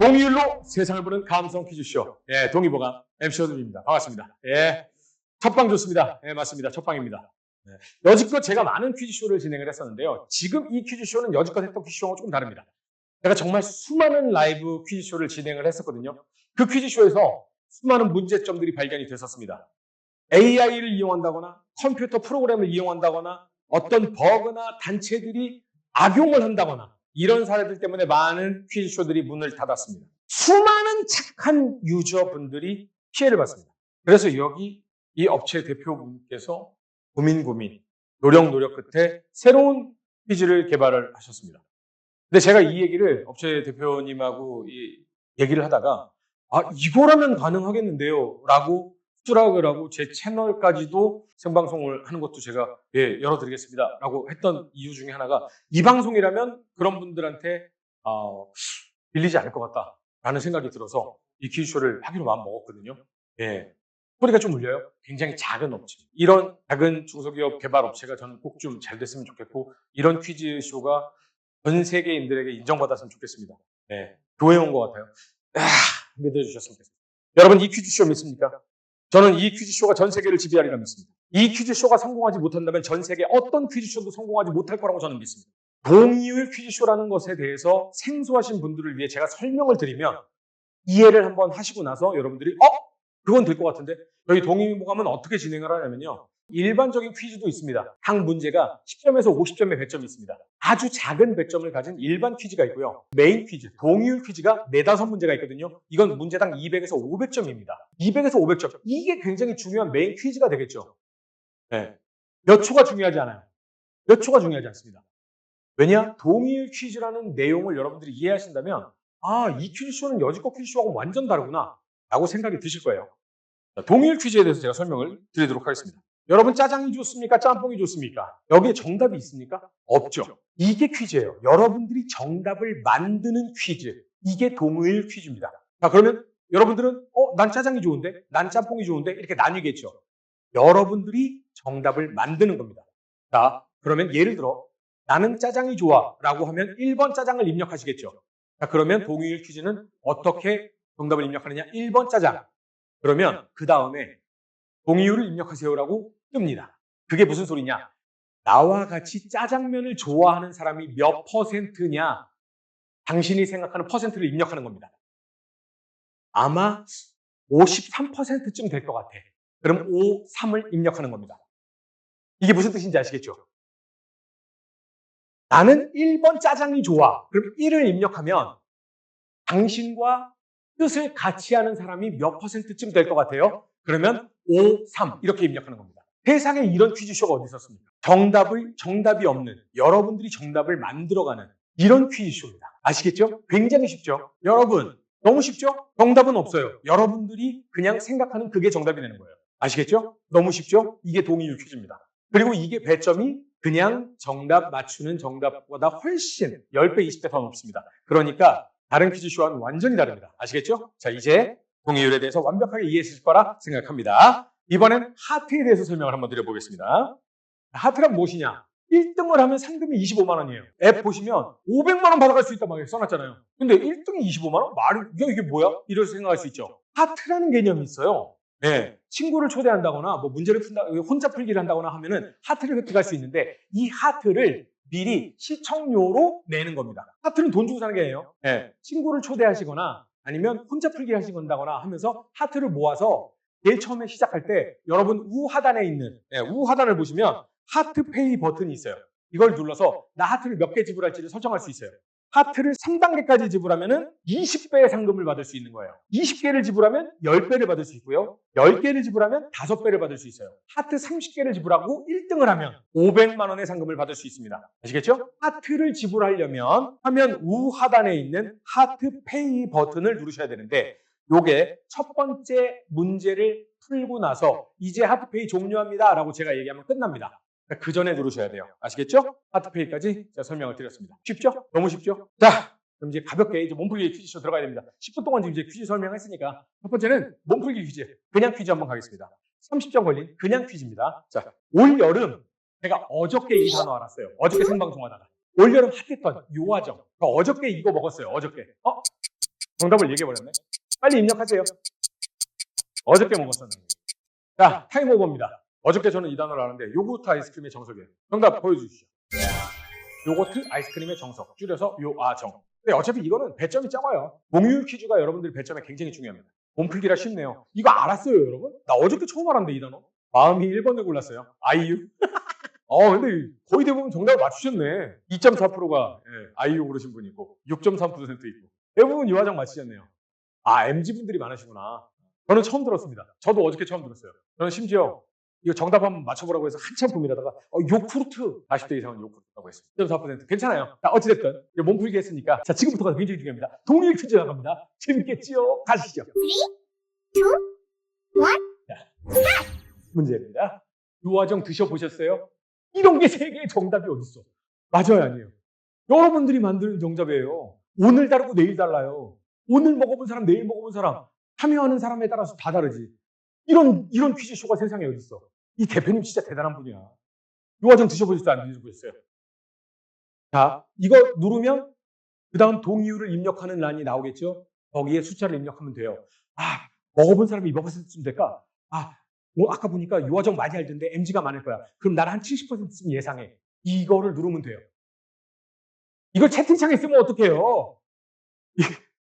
동의율로 세상을 보는 감성 퀴즈쇼. 예, 동의보감 MC 호준입니다. 반갑습니다. 예. 첫방 좋습니다. 예, 맞습니다. 첫방입니다. 예. 여지껏 제가 많은 퀴즈쇼를 진행을 했었는데요. 지금 이 퀴즈쇼는 여지껏 했던 퀴즈쇼와 조금 다릅니다. 제가 정말 수많은 라이브 퀴즈쇼를 진행을 했었거든요. 그 퀴즈쇼에서 수많은 문제점들이 발견이 됐었습니다. AI를 이용한다거나 컴퓨터 프로그램을 이용한다거나 어떤 버그나 단체들이 악용을 한다거나 이런 사례들 때문에 많은 퀴즈쇼들이 문을 닫았습니다. 수많은 착한 유저분들이 피해를 봤습니다. 그래서 여기 이 업체 대표분께서 고민 고민, 노력 노력 끝에 새로운 퀴즈를 개발을 하셨습니다. 근데 제가 이 얘기를 업체 대표님하고 이 얘기를 하다가 아 이거라면 가능하겠는데요 라고 수락을 하고 제 채널까지도 생방송을 하는 것도 제가 예, 열어드리겠습니다 라고 했던 이유 중에 하나가 이 방송이라면 그런 분들한테 어, 빌리지 않을 것 같다 라는 생각이 들어서 이 퀴즈쇼를 하기로 마음 먹었거든요. 예. 소리가 좀 울려요? 굉장히 작은 업체. 이런 작은 중소기업 개발 업체가 저는 꼭 좀 잘 됐으면 좋겠고 이런 퀴즈쇼가 전 세계인들에게 인정받았으면 좋겠습니다. 예. 교회 온 것 같아요. 아, 믿어주셨으면 좋겠습니다. 여러분 이 퀴즈쇼 믿습니까? 저는 이 퀴즈쇼가 전 세계를 지배하리라 믿습니다. 이 퀴즈쇼가 성공하지 못한다면 전 세계 어떤 퀴즈쇼도 성공하지 못할 거라고 저는 믿습니다. 동의율 퀴즈쇼라는 것에 대해서 생소하신 분들을 위해 제가 설명을 드리면 이해를 한번 하시고 나서 여러분들이 어? 그건 될 것 같은데 여기 동의보감은 어떻게 진행을 하냐면요. 일반적인 퀴즈도 있습니다. 각 문제가 10점에서 50점의 배점이 있습니다. 아주 작은 배점을 가진 일반 퀴즈가 있고요. 메인 퀴즈, 동의율 퀴즈가 4, 5문제가 있거든요. 이건 문제당 200에서 500점입니다. 200에서 500점. 이게 굉장히 중요한 메인 퀴즈가 되겠죠. 네. 몇 초가 중요하지 않아요. 몇 초가 중요하지 않습니다. 왜냐? 동의율 퀴즈라는 내용을 여러분들이 이해하신다면 아, 이 퀴즈쇼는 여지껏 퀴즈쇼하고 완전 다르구나 라고 생각이 드실 거예요. 자, 동의율 퀴즈에 대해서 제가 설명을 드리도록 하겠습니다. 여러분 짜장이 좋습니까? 짬뽕이 좋습니까? 여기에 정답이 있습니까? 없죠. 이게 퀴즈예요. 여러분들이 정답을 만드는 퀴즈. 이게 동의율 퀴즈입니다. 자, 그러면 여러분들은 어, 난 짜장이 좋은데? 난 짬뽕이 좋은데? 이렇게 나뉘겠죠. 여러분들이 정답을 만드는 겁니다. 자, 그러면 예를 들어 나는 짜장이 좋아 라고 하면 1번 짜장을 입력하시겠죠. 자, 그러면 동의율 퀴즈는 어떻게 정답을 입력하느냐? 1번 짜장. 그러면 그 다음에 동의율을 입력하세요라고 뜹니다. 그게 무슨 소리냐? 나와 같이 짜장면을 좋아하는 사람이 몇 퍼센트냐? 당신이 생각하는 퍼센트를 입력하는 겁니다. 아마 53%쯤 될 것 같아. 그럼 5, 3을 입력하는 겁니다. 이게 무슨 뜻인지 아시겠죠? 나는 1번 짜장이 좋아. 그럼 1을 입력하면 당신과 뜻을 같이 하는 사람이 몇 퍼센트쯤 될 것 같아요? 그러면 5, 3 이렇게 입력하는 겁니다. 세상에 이런 퀴즈쇼가 어디 있었습니까? 정답을 정답이 없는 여러분들이 정답을 만들어가는 이런 퀴즈쇼입니다. 아시겠죠? 굉장히 쉽죠? 여러분 너무 쉽죠? 정답은 없어요. 여러분들이 그냥 생각하는 그게 정답이 되는 거예요. 아시겠죠? 너무 쉽죠? 이게 동의율 퀴즈입니다. 그리고 이게 배점이 그냥 정답 맞추는 정답보다 훨씬 10배, 20배 더 높습니다. 그러니까 다른 퀴즈쇼와는 완전히 다릅니다. 아시겠죠? 자, 이제 동의율에 대해서 완벽하게 이해했을 거라 생각합니다. 이번엔 하트에 대해서 설명을 한번 드려보겠습니다. 하트란 무엇이냐? 1등을 하면 상금이 25만 원이에요. 앱 보시면 500만 원 받아갈 수 있단 말이에요. 써놨잖아요. 근데 1등이 25만 원? 말이 이게, 이게 뭐야? 이렇게 생각할 수 있죠. 하트라는 개념이 있어요. 네. 친구를 초대한다거나 뭐 문제를 푼다 혼자 풀기를 한다거나 하면은 하트를 획득할 수 있는데 이 하트를 미리 시청료로 내는 겁니다. 하트는 돈 주고 사는 게 아니에요. 네. 친구를 초대하시거나 아니면 혼자 풀기를 하시거나 하면서 하트를 모아서 제일 처음에 시작할 때 여러분 우하단에 있는 네, 우하단을 보시면 하트페이 버튼이 있어요. 이걸 눌러서 나 하트를 몇 개 지불할지를 설정할 수 있어요. 하트를 3단계까지 지불하면은 20배의 상금을 받을 수 있는 거예요. 20개를 지불하면 10배를 받을 수 있고요. 10개를 지불하면 5배를 받을 수 있어요. 하트 30개를 지불하고 1등을 하면 500만 원의 상금을 받을 수 있습니다. 아시겠죠? 하트를 지불하려면 화면 우하단에 있는 하트페이 버튼을 누르셔야 되는데 요게 첫 번째 문제를 풀고 나서 이제 하트페이 종료합니다 라고 제가 얘기하면 끝납니다. 그 전에 누르셔야 돼요. 아시겠죠? 하트페이까지 제가 설명을 드렸습니다. 쉽죠? 너무 쉽죠? 자, 그럼 이제 가볍게 이제 몸풀기 퀴즈쇼 들어가야 됩니다. 10분 동안 지금 이제 퀴즈 설명했으니까 첫 번째는 몸풀기 퀴즈, 그냥 퀴즈 한번 가겠습니다. 30점 걸린 그냥 퀴즈입니다. 자, 올 여름 제가 어저께 이 단어 알았어요. 어저께 생방송 하다가 올 여름 핫했던 요화정. 어저께 이거 먹었어요. 어저께. 어? 정답을 얘기해버렸네. 빨리 입력하세요. 어저께 먹었었는데. 자, 타임 오버입니다. 어저께 저는 이 단어를 아는데 요구르트 아이스크림의 정석이에요. 정답 보여주시죠. 요거트 아이스크림의 정석, 줄여서 요아정. 근데 어차피 이거는 배점이 적어요. 공유 퀴즈가 여러분들 배점에 굉장히 중요합니다. 몸풀기라 쉽네요. 이거 알았어요, 여러분? 나 어저께 처음 알았는데 이 단어. 마음이 1번을 골랐어요. 아이유. 어, 근데 거의 대부분 정답을 맞추셨네. 2.4%가 예, 아이유 고르신 분이 있고 6.3% 있고 대부분 유화정 맞히셨네요. 아, MZ분들이 많으시구나. 저는 처음 들었습니다. 저도 어저께 처음 들었어요. 저는 심지어 이거 정답 한번 맞춰보라고 해서 한참 고민하다가 어, 요구르트 40대 이상은 요구르트라고 했습니다. 4% 괜찮아요. 자 어찌됐든 몸풀기 했으니까 자 지금부터가 굉장히 중요합니다. 동일 퀴즈 나갑니다. 재밌겠지요? 가시죠. 3, 2, 1. 자, 문제입니다. 요화정 드셔보셨어요? 이런 게 세계의 정답이 어딨어? 맞아요, 아니에요? 여러분들이 만드는 정답이에요. 오늘 다르고 내일 달라요. 오늘 먹어본 사람, 내일 먹어본 사람, 참여하는 사람에 따라서 다 다르지. 이런, 이런 퀴즈쇼가 세상에 어딨어? 이 대표님 진짜 대단한 분이야. 요화정 드셔보셨어요? 안 드셔보셨어요? 자, 이거 누르면 그 다음 동의유를 입력하는 란이 나오겠죠? 거기에 숫자를 입력하면 돼요. 아, 먹어본 사람이 몇 퍼센트쯤 될까? 아, 뭐 아까 보니까 요화정 많이 알던데 MG가 많을 거야. 그럼 나는 한 70%쯤 예상해. 이거를 누르면 돼요. 이걸 채팅창에 쓰면 어떡해요?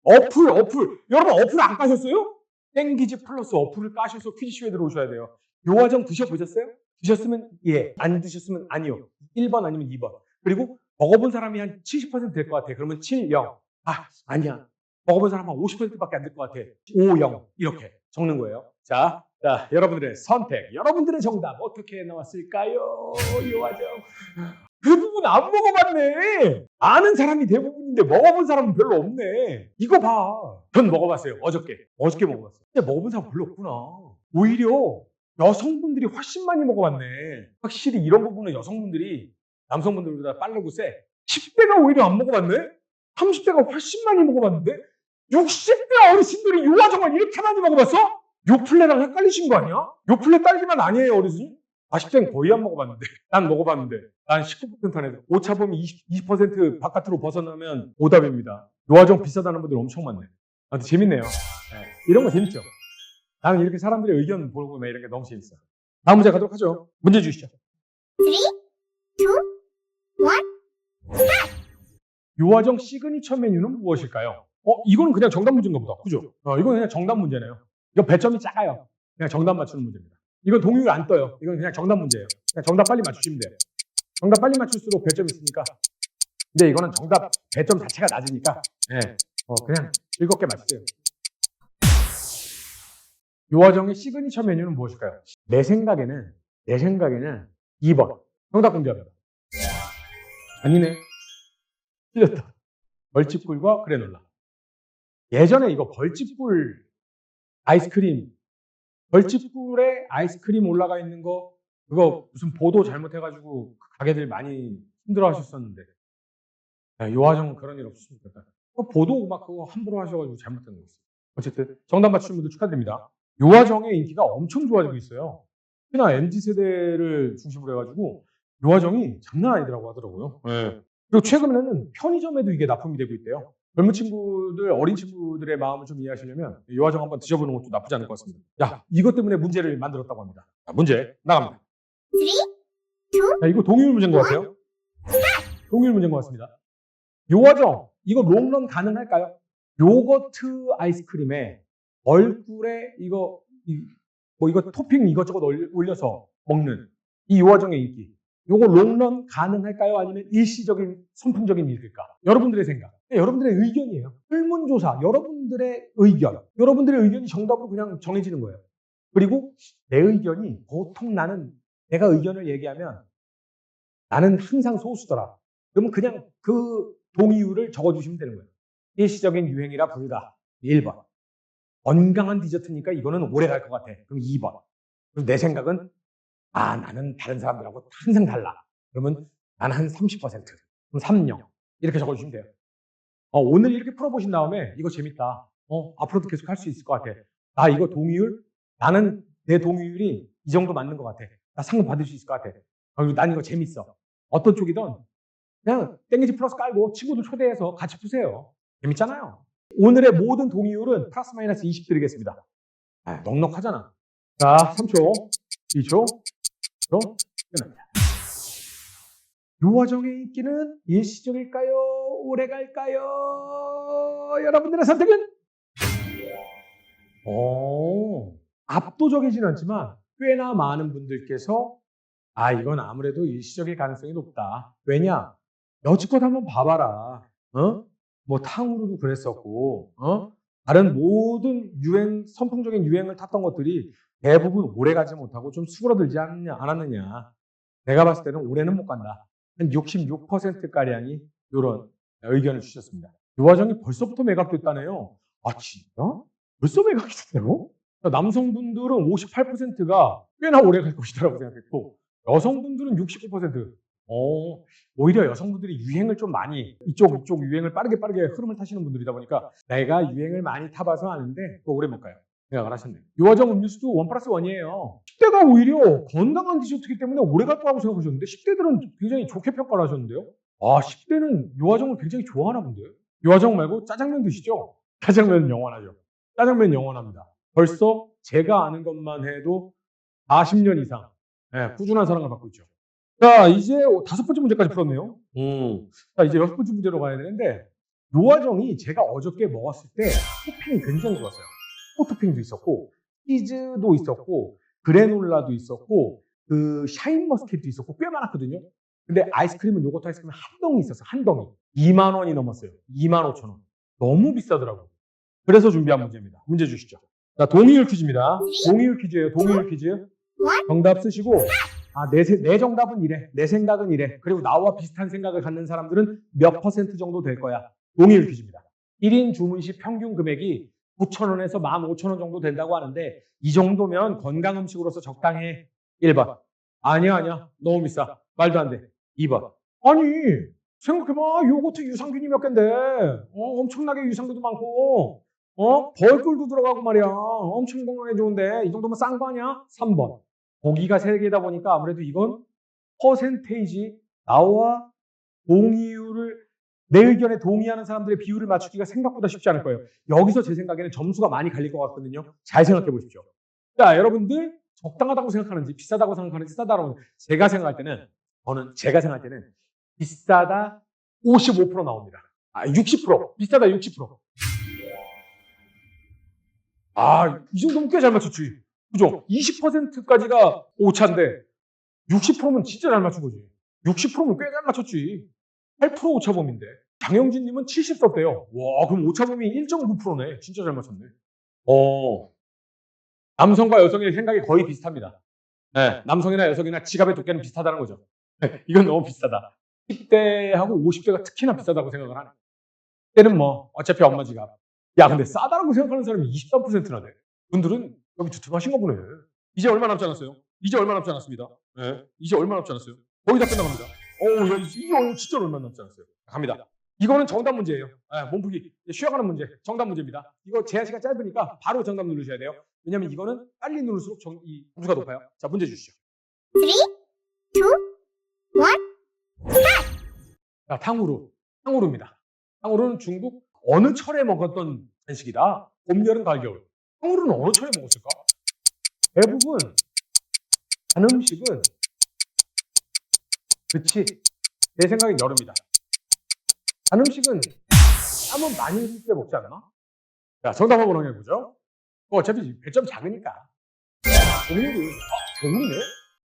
이 어플, 어플. 여러분 어플 안 까셨어요? 땡기지 플러스 어플을 까셔서 퀴즈쇼에 들어오셔야 돼요. 요화정 드셔보셨어요? 드셨으면 예, 안 드셨으면 아니요. 1번 아니면 2번. 그리고 먹어본 사람이 한 70%될 것 같아. 그러면 7, 0. 아, 아니야. 먹어본 사람 한 50%밖에 안 될 것 같아. 5, 0. 이렇게 적는 거예요. 자, 자, 여러분들의 선택, 여러분들의 정답 어떻게 나왔을까요? 요화정. 대부분 안 먹어봤네. 아는 사람이 대부분인데 먹어본 사람은 별로 없네. 이거 봐. 전 먹어봤어요. 어저께. 어저께 먹어봤어요. 근데 먹어본 사람 별로 없구나. 오히려 여성분들이 훨씬 많이 먹어봤네. 확실히 이런 부분은 여성분들이 남성분들보다 빠르고 세. 10대가 오히려 안 먹어봤네? 30대가 훨씬 많이 먹어봤는데? 60대 어르신들이 요화정을 이렇게 많이 먹어봤어? 요플레랑 헷갈리신 거 아니야? 요플레 딸기만 아니에요, 어르신? 40대는 거의 안 먹어봤는데. 난 먹어봤는데. 난 19% 안에 오차 범위 20, 20% 바깥으로 벗어나면 오답입니다. 요화정 비싸다는 분들 엄청 많네. 아, 근데 재밌네요. 네, 이런 거 재밌죠? 나는 이렇게 사람들의 의견 보고 나 이런 게 너무 재밌어. 다음 문제 가도록 하죠. 문제 주시죠. 3, 2, 1. 요화정 시그니처 메뉴는 무엇일까요? 어, 이거는 그냥 정답 문제인가 보다. 그죠? 어, 이건 그냥 정답 문제네요. 이거 배점이 작아요. 그냥 정답 맞추는 문제입니다. 이건 동의를 안 떠요. 이건 그냥 정답 문제예요. 그냥 정답 빨리 맞추시면 돼요. 정답 빨리 맞출수록 배점이 있으니까. 근데 이거는 정답 배점 자체가 낮으니까, 예, 어, 그냥 즐겁게 맞추세요. 요화정의 시그니처 메뉴는 무엇일까요? 내 생각에는, 내 생각에는 2번. 정답 공개합니다. 아니네. 틀렸다. 벌집꿀과 그래놀라. 예전에 이거 벌집꿀 아이스크림, 벌집꿀에 아이스크림 올라가 있는 거, 그거 무슨 보도 잘못해가지고 가게들 많이 힘들어 하셨었는데. 야, 요화정은 그런 일 없었으면 좋겠다. 보도 막 그거 함부로 하셔가지고 잘못된 거였어요. 어쨌든 정답 맞추신 분들 축하드립니다. 요화정의 인기가 엄청 좋아지고 있어요. 특히나 MZ세대를 중심으로 해가지고 요화정이 장난 아니더라고 하더라고요. 그리고 최근에는 편의점에도 이게 납품이 되고 있대요. 젊은 친구들, 어린 친구들의 마음을 좀 이해하시려면 요화정 한번 드셔보는 것도 나쁘지 않을 것 같습니다. 야, 이것 때문에 문제를 만들었다고 합니다. 자, 문제 나갑니다. 3, 자, 이거 동일 문제인 것 같아요. 동일 문제인 것 같습니다. 요화정, 이거 롱런 가능할까요? 요거트 아이스크림에 얼굴에 이거, 이- 뭐 이거 토핑 이것저것 올려- 올려서 먹는 이 요화정의 인기. 요거 롱런 가능할까요? 아니면 일시적인 선풍적인 일일까? 여러분들의 생각. 네, 여러분들의 의견이에요. 설문조사, 여러분들의 의견. 여러분들의 의견이 정답으로 그냥 정해지는 거예요. 그리고 내 의견이 보통 나는 내가 의견을 얘기하면 나는 항상 소수더라. 그러면 그냥 그 동의유를 적어주시면 되는 거예요. 일시적인 유행이라 불가. 1번. 건강한 디저트니까 이거는 오래 갈 것 같아. 그럼 2번. 그리고 내 생각은 아 나는 다른 사람들하고 항상 달라. 그러면 나는 한 30%. 그럼 3명. 이렇게 적어주시면 돼요. 어, 오늘 이렇게 풀어보신 다음에 이거 재밌다. 어, 앞으로도 계속 할 수 있을 것 같아. 나 이거 동의율? 나는 내 동의율이 이 정도 맞는 것 같아. 나 상금 받을 수 있을 것 같아. 어, 그리고 난 이거 재밌어. 어떤 쪽이든 그냥 땡기지 플러스 깔고 친구들 초대해서 같이 푸세요. 재밌잖아요. 오늘의 모든 동의율은 플러스 마이너스 20 드리겠습니다. 아, 넉넉하잖아. 자, 3초, 2초, 로 끝납니다. 유화정의 인기는 일시적일까요? 오래 갈까요? 여러분들의 선택은? 오, 압도적이진 않지만 꽤나 많은 분들께서 아, 이건 아무래도 일시적일 가능성이 높다. 왜냐? 여지껏 한번 봐봐라. 어? 뭐 탕후루도 그랬었고, 어? 다른 모든 유행, 선풍적인 유행을 탔던 것들이 대부분 오래 가지 못하고 좀 수그러들지 않느냐, 않았느냐. 내가 봤을 때는 올해는 못 간다. 한 66%가량이 이런 의견을 주셨습니다. 유화정이 벌써부터 매각됐다네요. 아, 진짜? 벌써 매각이 됐다고? 남성분들은 58%가 꽤나 오래 갈 것이다라고 생각했고, 여성분들은 69%. 어, 오히려 여성분들이 유행을 좀 많이 이쪽 이쪽 유행을 빠르게 빠르게 흐름을 타시는 분들이다 보니까 내가 유행을 많이 타봐서 아는데 또 오래 못 가요. 생각을 하셨네요. 유화정 음료수도 원 플러스 원이에요. 10대가 오히려 건강한 디저트이기 때문에 오래 갈 거라고 생각하셨는데 10대들은 굉장히 좋게 평가를 하셨는데요. 아 10대는 유화정을 굉장히 좋아하나 본데요. 유화정 말고 짜장면 드시죠? 짜장면은 영원하죠. 짜장면 영원합니다. 벌써 제가 아는 것만 해도 40년 이상 예, 꾸준한 사랑을 받고 있죠. 자, 이제 다섯 번째 문제까지 풀었네요. 음. 자, 이제 여섯 번째 문제로 가야 되는데, 요화정이 제가 어저께 먹었을 때 토핑이 굉장히 좋았어요. 포토핑도 있었고, 치즈도 있었고, 그래놀라도 있었고, 그 샤인머스켓도 있었고, 꽤 많았거든요. 근데 아이스크림은 요거트 아이스크림 한 덩이 있었어요. 한 덩이. 2만 원이 넘었어요. 2만 5천 원. 너무 비싸더라고요. 그래서 준비한 문제입니다. 문제 주시죠. 자, 동의율 퀴즈입니다. 동의율 퀴즈예요. 동의율 퀴즈. 정답 쓰시고, 아, 내, 세- 내 정답은 이래. 내 생각은 이래. 그리고 나와 비슷한 생각을 갖는 사람들은 몇 퍼센트 정도 될 거야. 동의율 퀴즈입니다. 1인 주문 시 평균 금액이 9,000원에서 15,000원 정도 된다고 하는데 이 정도면 건강 음식으로서 적당해. 1번. 아니야, 아니야. 너무 비싸. 말도 안 돼. 2번. 아니, 생각해봐. 요거트 유산균이 몇 갠데. 어, 엄청나게 유산균도 많고, 어, 벌꿀도 들어가고 말이야. 엄청 건강에 좋은데. 이 정도면 싼 거 아니야? 3번. 고기가 세 개다 보니까 아무래도 이건 퍼센테이지 나와 동의율을 내 의견에 동의하는 사람들의 비율을 맞추기가 생각보다 쉽지 않을 거예요. 여기서 제 생각에는 점수가 많이 갈릴 것 같거든요. 잘 생각해 보십시오. 자, 여러분들 적당하다고 생각하는지 비싸다고 생각하는지 싸다라고 제가 생각할 때는 저는 제가 생각할 때는 비싸다 55% 나옵니다. 아, 60% 비싸다 60%. 아, 이 정도면 꽤 잘 맞췄지. 그죠? 20%까지가 오차인데 60%면 진짜 잘 맞춘 거지. 60%면 꽤 잘 맞췄지. 8% 오차범위인데. 장영진 님은 70 썼대요. 와, 그럼 오차범위 1.9%네. 진짜 잘 맞췄네. 어. 남성과 여성의 생각이 거의 비슷합니다. 네, 남성이나 여성이나 지갑의 두께는 비슷하다는 거죠. 네, 이건 너무 비싸다. 10대하고 50대가 특히나 비싸다고 생각을 하네. 때는 뭐 어차피 엄마 지갑. 야, 근데 싸다라고 생각하는 사람이 23%나 돼. 분들은 여기 두툼하신 거 보네. 이제 얼마 남지 않았어요? 이제 얼마 남지 않았습니다. 네. 이제 얼마 남지 않았어요? 거의 다 끝나갑니다. 어, 야, 이게 얼- 진짜 얼마 남지 않았어요? 갑니다. 이거는 정답 문제예요. 네, 몸풀기. 쉬어가는 문제. 정답 문제입니다. 이거 제한 시간 짧으니까 바로 정답 누르셔야 돼요. 왜냐면 이거는 빨리 누를수록 정, 이 점수가 높아요. 자, 문제 주시죠. 3, 2, 1. 자, 탕후루. 탕후루입니다. 탕후루는 중국 어느 철에 먹었던 간식이다. 봄, 여름, 가을, 겨울. 탕후루는 어느 철에 먹었을까? 대부분 단 음식은 그치. 내 생각엔 여름이다. 단 음식은 땀은 많이 흘릴 때 먹지 않나? 자, 정답 한번 확인해보죠. 어, 어차피 배점 작으니까. 동물은, 아, 겨울이네?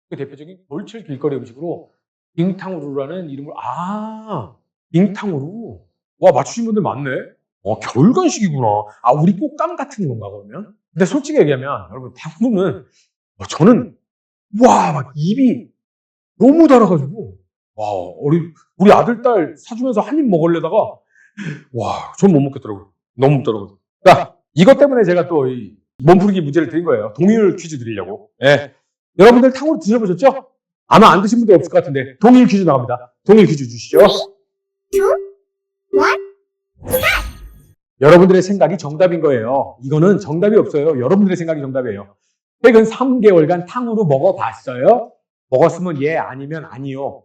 그 대표적인 겨울철 길거리 음식으로 빙탕후루라는 이름을 아 빙탕후루 와 맞추신 분들 많네 어 겨울 간식이구나 아 우리 꽃감 같은 건가 그러면 근데 솔직히 얘기하면 여러분 탕후루는 어, 저는 와 막 입이 너무 달아가지고 와 우리 우리 아들 딸 사주면서 한 입 먹으려다가 와 전 못 먹겠더라고요 너무 맵더라고요 자 이것 때문에 제가 또 이 몸풀기 문제를 드린 거예요 동의율 퀴즈 드리려고 예 여러분들 탕후루 드셔보셨죠? 아마 안 드신 분들 없을 것 같은데 동일 퀴즈 나옵니다. 동일 퀴즈 주시죠. 2, 1. 여러분들의 생각이 정답인 거예요. 이거는 정답이 없어요. 여러분들의 생각이 정답이에요. 최근 3개월간 탕후루 먹어봤어요? 먹었으면 예, 아니면 아니요.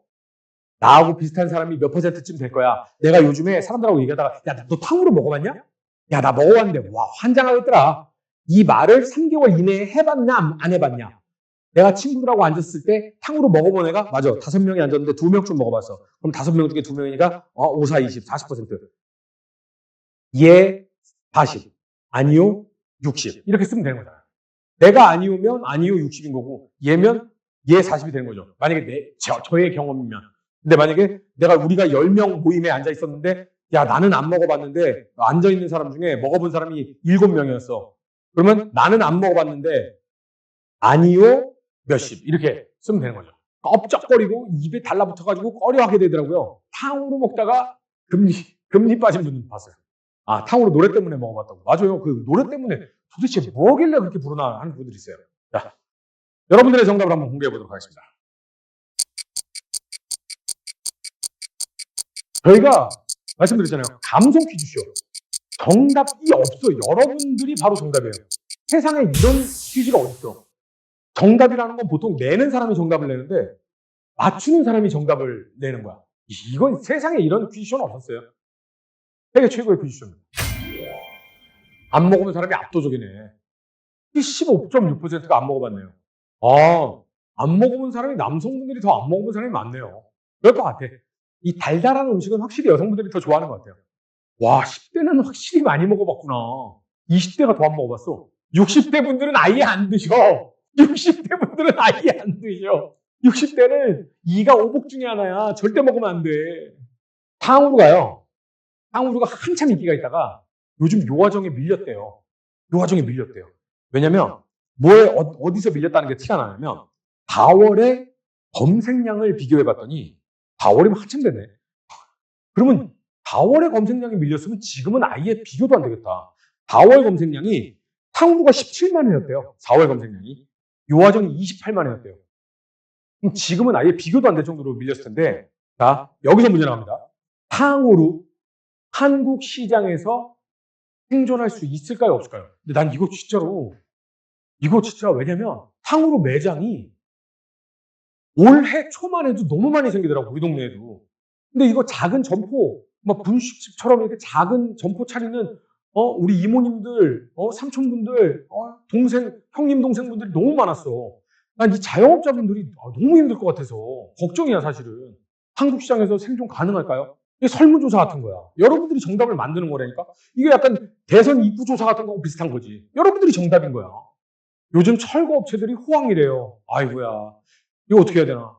나하고 비슷한 사람이 몇 퍼센트쯤 될 거야. 내가 요즘에 사람들하고 얘기하다가 야, 너 탕후루 먹어봤냐? 야, 나 먹어봤는데, 와, 환장하겠더라. 이 말을 3개월 이내에 해봤냐, 안- 안 해봤냐. 내가 친구들하고 앉았을 때 탕후루 먹어본 애가, 맞아. 다섯 명이 앉았는데 두 명쯤 먹어봤어. 그럼 다섯 명 중에 두 명이니까, 어, 5, 4, 20, 40%. 예, 40. 아니요, 60. 이렇게 쓰면 되는 거잖아. 내가 아니오면 아니요 60인 거고, 얘면 얘 40이 되는 거죠. 만약에 내, 저, 저의 경험이면. 근데 만약에 내가 우리가 10명 모임에 앉아 있었는데, 야, 나는 안 먹어봤는데, 앉아 있는 사람 중에 먹어본 사람이 7명이었어. 그러면 나는 안 먹어봤는데, 아니요, 몇십. 이렇게 쓰면 되는 거죠. 껍적거리고 입에 달라붙어가지고 꺼려하게 되더라고요. 탕후루 먹다가 금리, 금리 빠진 분들 봤어요. 아, 탕후루 노래 때문에 먹어봤다고. 맞아요. 그 노래 때문에 도대체 뭐길래 그렇게 부르나 하는 분들이 있어요. 자, 여러분들의 정답을 한번 공개해 보도록 하겠습니다. 저희가 말씀드렸잖아요. 감성 퀴즈쇼. 정답이 없어요. 여러분들이 바로 정답이에요. 세상에 이런 퀴즈가 어딨어. 정답이라는 건 보통 내는 사람이 정답을 내는데 맞추는 사람이 정답을 내는 거야. 이건 세상에 이런 퀴즈쇼는 없었어요. 세계 최고의 퀴즈쇼입니다. 안 먹어본 사람이 압도적이네. 15.6%가 안 먹어봤네요. 아, 안 먹어본 사람이 남성분들이 더 안 먹어본 사람이 많네요. 그럴 것 같아. 이 달달한 음식은 확실히 여성분들이 더 좋아하는 것 같아요. 와, 10대는 확실히 많이 먹어봤구나. 20대가 더 안 먹어봤어. 60대 분들은 아예 안 드셔. 60대 분들은 아예 안 드셔. 60대는 이가 오복 중에 하나야. 절대 먹으면 안 돼. 탕후루가요. 탕후루가 한참 인기가 있다가 요즘 요화정에 밀렸대요. 요화정에 밀렸대요. 왜냐면 뭐에 어- 어디서 밀렸다는 게 티가 나냐면 4월에 검색량을 비교해 봤더니 4월이면 한참 됐네. 그러면 4월에 검색량이 밀렸으면 지금은 아예 비교도 안 되겠다. 4월 검색량이 탕후루가 17만 회였대요. 4월 검색량이. 요화정이 28만 회였대요. 지금은 아예 비교도 안 될 정도로 밀렸을 텐데 자 여기서 문제 나옵니다. 탕후루 한국 시장에서 생존할 수 있을까요 없을까요? 근데 난 이거 진짜로 이거 진짜 왜냐면 탕후루 매장이 올해 초만 해도 너무 많이 생기더라고 우리 동네에도. 근데 이거 작은 점포 막 분식집처럼 이렇게 작은 점포 차리는 어 우리 이모님들 어 삼촌분들 어 동생 형님 동생분들이 너무 많았어. 난 이 자영업자분들이 아, 너무 힘들 것 같아서 걱정이야 사실은. 한국 시장에서 생존 가능할까요? 설문조사 같은 거야. 여러분들이 정답을 만드는 거라니까. 이게 약간 대선 입구 조사 같은 거하고 비슷한 거지. 여러분들이 정답인 거야. 요즘 철거 업체들이 호황이래요. 아이고야. 이거 어떻게 해야 되나?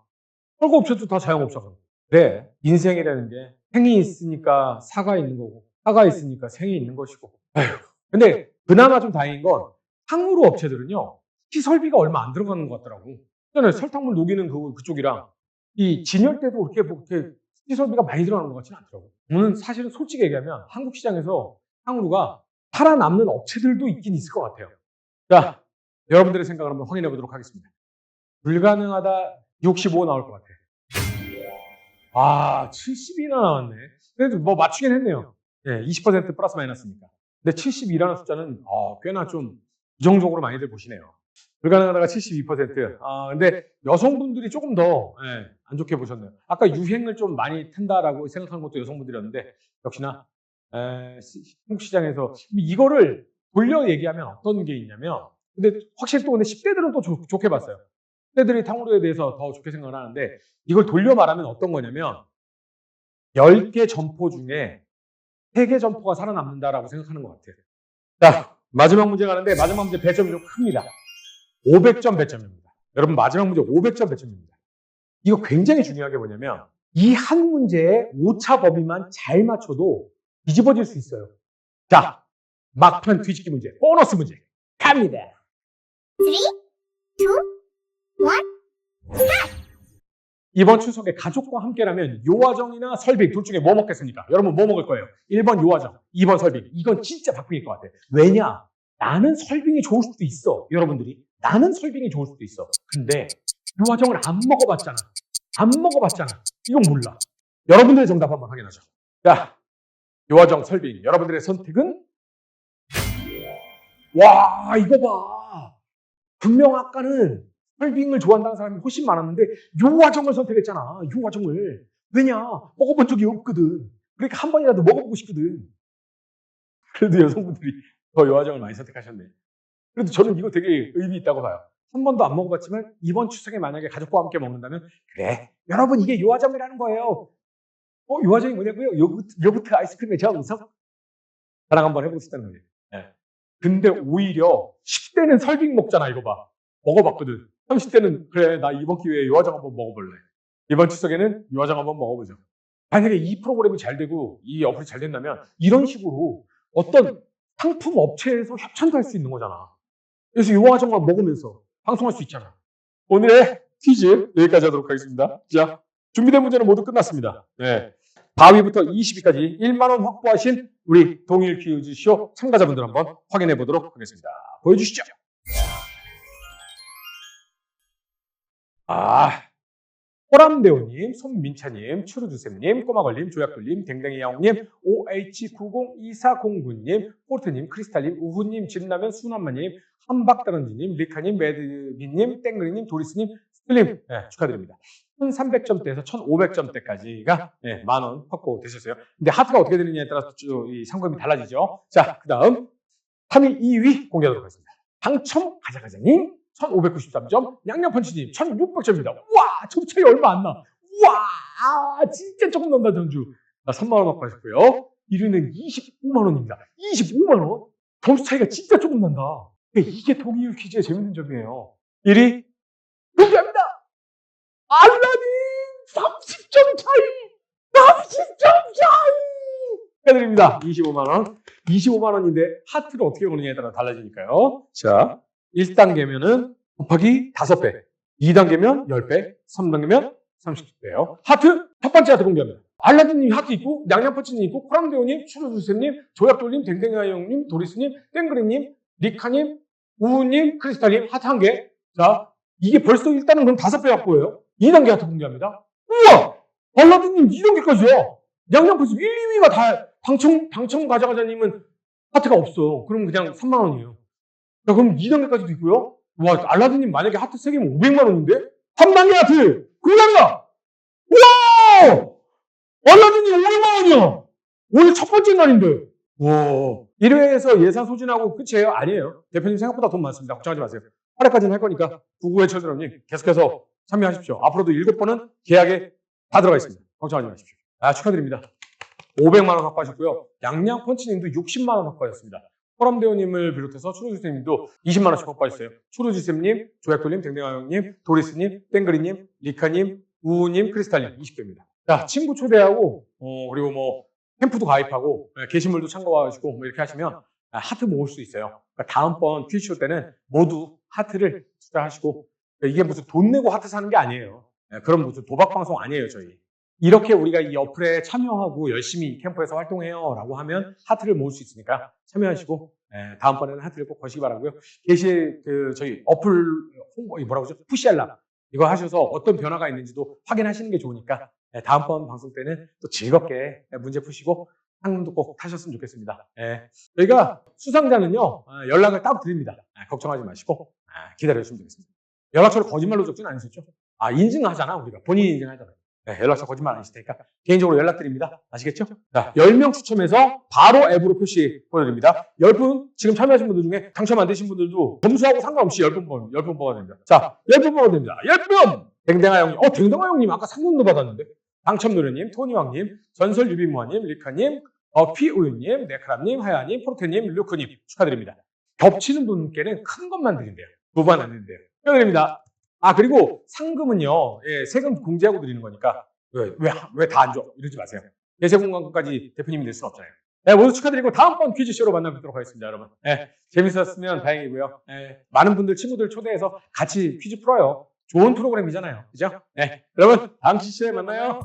철거 업체도 다 자영업자가. 그래. 인생이라는 게 생이 있으니까 사가 있는 거고, 사가 있으니까 생이 있는 것이고. 아휴. 근데 그나마 좀 다행인 건 탕후루 업체들은요. 시설비가 얼마 안 들어가는 것 같더라고. 설탕물 녹이는 그, 그쪽이랑 이 진열대도 그렇게 뭐 그렇게 시설비가 많이 들어가는 것 같지는 않더라고. 저는 사실은 솔직히 얘기하면 한국 시장에서 탕후루가 살아남는 업체들도 있긴 있을 것 같아요. 자, 여러분들의 생각을 한번 확인해 보도록 하겠습니다. 불가능하다 65 나올 것 같아. 아, 70이나 나왔네. 그래도 뭐 맞추긴 했네요. 예, 20% 플러스 마이너스니까. 근데 72라는 숫자는 어, 꽤나 좀 부정적으로 많이들 보시네요. 불가능하다가 72%. 아, 근데 여성분들이 조금 더, 예, 안 좋게 보셨네요. 아까 유행을 좀 많이 탄다라고 생각한 것도 여성분들이었는데, 역시나, 한국 시장에서 이거를 돌려 얘기하면 어떤 게 있냐면, 근데 확실히 또 근데 10대들은 또 좋- 좋게 봤어요. 10대들이 탕후루에 대해서 더 좋게 생각을 하는데, 이걸 돌려 말하면 어떤 거냐면, 10개 점포 중에 3개 점포가 살아남는다라고 생각하는 것 같아요. 자, 마지막 문제 가는데, 마지막 문제 배점이 좀 큽니다. 500점 배점입니다. 여러분 마지막 문제 500점 배점입니다. 이거 굉장히 중요한 게 뭐냐면 이 한 문제에 오차 범위만 잘 맞춰도 뒤집어질 수 있어요. 자, 막판 뒤집기 문제, 보너스 문제 갑니다. 3, 2, 1. 이번 추석에 가족과 함께라면 요화정이나 설빙 둘 중에 뭐 먹겠습니까? 여러분 뭐 먹을 거예요? 1번 요화정, 2번 설빙. 이건 진짜 바꾸일 것 같아. 왜냐? 나는 설빙이 좋을 수도 있어. 여러분들이. 나는 설빙이 좋을 수도 있어. 근데 요화정을 안 먹어봤잖아. 안 먹어봤잖아. 이건 몰라. 여러분들의 정답 한번 확인하죠. 자, 요화정, 설빙. 여러분들의 선택은? 와, 이거 봐. 분명 아까는 설빙을 좋아한다는 사람이 훨씬 많았는데 요화정을 선택했잖아. 요화정을. 왜냐? 먹어본 적이 없거든. 그러니까 한 번이라도 먹어보고 싶거든. 그래도 여성분들이 더 요화정을 많이 선택하셨네. 그래도 저는 이거 되게 의미 있다고 봐요. 한 번도 안 먹어봤지만 이번 추석에 만약에 가족과 함께 먹는다면 그래 여러분 이게 요화정이라는 거예요. 어 요화정이 뭐냐고요? 요구트, 요구트 아이스크림의 정석? 저랑 한번 해보고 싶다는 거예요. 예. 근데 오히려 10대는 설빙 먹잖아 이거 봐. 먹어봤거든. 30대는 그래 나 이번 기회에 요화정 한번 먹어볼래. 이번 추석에는 요화정 한번 먹어보죠. 만약에 이 프로그램이 잘 되고 이 어플이 잘 된다면 이런 식으로 어떤 상품 업체에서 협찬도 할 수 있는 거잖아. 그래서 요화정만 먹으면서 방송할 수 있잖아. 오늘의 퀴즈 여기까지 하도록 하겠습니다. 자, 준비된 문제는 모두 끝났습니다. 네. 4위부터 20위까지 1만원 확보하신 우리 동일 퀴즈쇼 참가자분들 한번 확인해 보도록 하겠습니다. 보여주시죠. 아, 호람대호님, 손민차님, 추루두쌤님, 꼬마걸님, 조약돌님, 댕댕이야옹님, OH902409님, 포르트님, 크리스탈님, 우후님, 진라면, 수남마님, 한박다런지님, 리카님, 매드비님, 땡그리님, 도리스님, 스플림 네, 축하드립니다. 1300점대에서 1500점대까지가 네, 만원 확보 되셨어요. 근데 하트가 어떻게 되느냐에 따라서 쭉이 상금이 달라지죠. 자, 그 다음 3위, 2위 공개하도록 하겠습니다. 당첨 가자가자님 1593점, 양양펀치님 1600점입니다. 와, 점 차이 얼마 안 나. 와, 진짜 조금 넘다 전주. 나 3만원 확보하셨고요. 1위는 25만 원입니다. 25만 원? 점수 차이가 진짜 조금 난다. 이게 동의율 퀴즈의 재밌는 점이에요. 1위 공개합니다. 알라딘 30점 차이! 30점 차이! 축하드립니다. 25만 원. 25만 원인데 하트를 어떻게 보느냐에 따라 달라지니까요. 자, 1단계면은 곱하기 5배, 2단계면 10배, 3단계면 30배요. 하트 첫 번째 하트 공개합니다. 알라딘님 하트 있고, 양양퍼치님 있고, 코랑대호님, 추루주쌤님, 조약돌님, 댕댕아영님, 도리스님, 땡그리님, 리카님, 우우님, 크리스탈님 하트 한 개. 자, 이게 벌써 일단은 그럼 다섯 배 확보예요. 2단계 하트 공개합니다. 우와! 알라딘님 2단계까지요. 양양퍼치 1, 2위가 다 당첨, 당첨 가져가자님은 하트가 없어. 그럼 그냥 3만 원이에요. 자, 그럼 2단계까지도 있고요. 와, 알라딘님 만약에 하트 3개면 500만 원인데? 3단계 하트! 공개합니다! 우와! 알라딘님 500만 원이야! 오늘 첫 번째 날인데. 와. 1회에서 예산 소진하고 끝이에요? 아니에요. 대표님 생각보다 돈 많습니다. 걱정하지 마세요. 8회까지는 할 거니까 구구의 철드럼님 계속해서 참여하십시오. 앞으로도 7번은 계약에 다 들어가 있습니다. 걱정하지 마십시오. 아, 축하드립니다. 500만 원 확보하셨고요. 양양 펀치님도 60만 원 확보하셨습니다. 호람대호님을 비롯해서 추루지쌤님도 20만 원씩 확보하셨어요. 추루지쌤님, 조약돌님, 댕댕아형님, 도리스님, 땡그리님, 리카님, 우우님, 크리스탈님 20배입니다. 자, 친구 초대하고 어, 그리고 뭐 캠프도 가입하고 네, 게시물도 참고하시고 뭐 이렇게 하시면 아, 하트 모을 수 있어요. 그러니까 다음번 퀴즈쇼 때는 모두 하트를 투자하시고 그러니까 이게 무슨 돈 내고 하트 사는 게 아니에요. 네, 그런 무슨 도박 방송 아니에요, 저희. 이렇게 우리가 이 어플에 참여하고 열심히 캠프에서 활동해요 라고 하면 하트를 모을 수 있으니까 참여하시고 예, 다음번에는 하트를 꼭 거시기 바라고요. 게시 그 저희 어플 홍보 이 뭐라고 하죠? 푸시 알람 이거 하셔서 어떤 변화가 있는지도 확인하시는 게 좋으니까 예, 다음번 방송 때는 또 즐겁게 문제 푸시고 상금도 꼭 타셨으면 좋겠습니다. 예, 저희가 수상자는요 어, 연락을 따로 드립니다. 아, 걱정하지 마시고 아, 기다려주시면 되겠습니다. 연락처를 거짓말로 적진 않으셨죠? 아 인증하잖아 우리가 본인이 인증하잖아. 네, 연락처 거짓말 아니실 테니까 개인적으로 연락드립니다. 아시겠죠? 자, 10명 추첨해서 바로 앱으로 표시 보내드립니다. 10분 지금 참여하신 분들 중에 당첨 안 되신 분들도 점수하고 상관없이 10분 번, 10분 뽑아야 됩니다. 자, 10분 뽑아야 됩니다. 10분! 댕댕아 형님. 어, 댕댕아 형님 아까 상금도 받았는데. 당첨 노래님, 토니왕님, 전설 유비모아님, 리카님, 어, 피우유님, 네크람님, 하야님, 포르테님, 류크님 축하드립니다. 겹치는 분께는 큰 것만 드린대요. 두번 안 드린대요. 축하드립니다. 아, 그리고 상금은요, 예, 세금 공제하고 드리는 거니까, 왜, 왜, 왜 다 안 줘? 이러지 마세요. 예세공간까지 대표님이 될 수는 없잖아요. 네, 모두 축하드리고 다음번 퀴즈쇼로 만나뵙도록 하겠습니다, 여러분. 네, 재밌었으면 다행이고요. 네, 많은 분들, 친구들 초대해서 같이 퀴즈 풀어요. 좋은 프로그램이잖아요. 그죠? 네, 여러분, 다음 퀴즈쇼에 만나요.